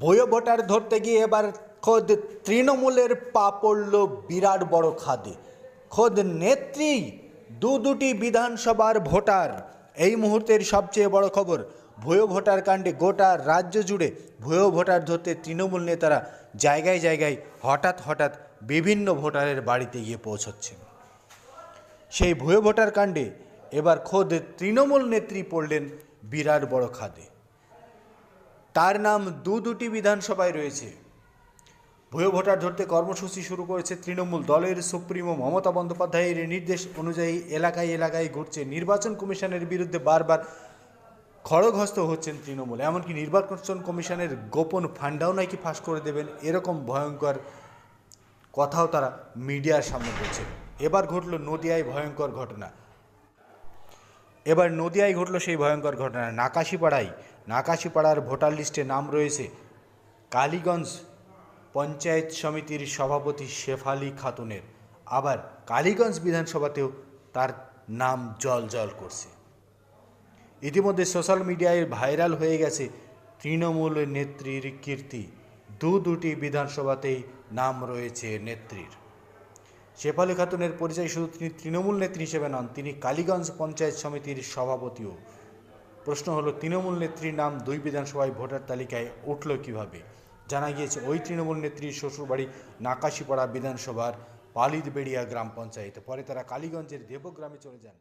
ভয় ভোটার ধরতে গিয়ে এবার খোদ তৃণমূলের পা পড়ল বিরাট বড় খাদে। খোদ নেত্রী, দু দুটি বিধানসভার ভোটার। এই মুহূর্তের সবচেয়ে বড় খবর, ভয় ভোটার কাণ্ডে গোটা রাজ্য জুড়ে ভয় ভোটার ধরতে তৃণমূল নেতারা জায়গায় জায়গায় হঠাৎ হঠাৎ বিভিন্ন ভোটারের বাড়িতে গিয়ে পৌঁছচ্ছেন সেই ভুয়ো ভোটার কাণ্ডে এবার খোদ তৃণমূল নেত্রী পড়লেন বিরাট বড় খাদে। তার নাম দু দুটি বিধানসভায় রয়েছে। ভুয়ো ভোটার ধরতে কর্মসূচি শুরু করেছে তৃণমূল দলের সুপ্রিমো মমতা বন্দ্যোপাধ্যায়ের নির্দেশ অনুযায়ী এলাকায় এলাকায় ঘুরছে নির্বাচন কমিশনের বিরুদ্ধে বারবার খড়গহস্ত হচ্ছেন তৃণমূল। এমনকি নির্বাচন কমিশনের গোপন ফান্ডাও নাকি ফাঁস করে দেবেন এরকম ভয়ঙ্কর কথাও তারা মিডিয়ার সামনে বলছে। এবার ঘটল নদিয়ায় ভয়ঙ্কর ঘটনা। এবার নদিয়ায় ঘটল সেই ভয়ঙ্কর ঘটনা। নাকাশিপাড়ায়, নাকাশিপাড়ার ভোটার লিস্টে নাম রয়েছে কালীগঞ্জ পঞ্চায়েত সমিতির সভাপতি শেফালি খাতুনের। আবার কালীগঞ্জ বিধানসভাতেও তার নাম জল জল করছে। ইতিমধ্যে সোশ্যাল মিডিয়ায় ভাইরাল হয়ে গেছে তৃণমূল নেত্রীর কীর্তি। দু দুটি বিধানসভাতেই নাম রয়েছে নেত্রীর। শেফালি খাতুনের পরিচয় শুধু তিনি তৃণমূল নেত্রী হিসেবে নন, তিনি কালীগঞ্জ পঞ্চায়েত সমিতির সভাপতিও। প্রশ্ন হলো, তৃণমূল নেত্রীর নাম দুই বিধানসভায় ভোটার তালিকায় উঠল কীভাবে? জানা গিয়েছে, ওই তৃণমূল নেত্রীর শ্বশুরবাড়ি নাকাশিপাড়া বিধানসভার পালিতবেড়িয়া গ্রাম পঞ্চায়েত। পরে তারা কালীগঞ্জের দেবগ্রামে চলে যান।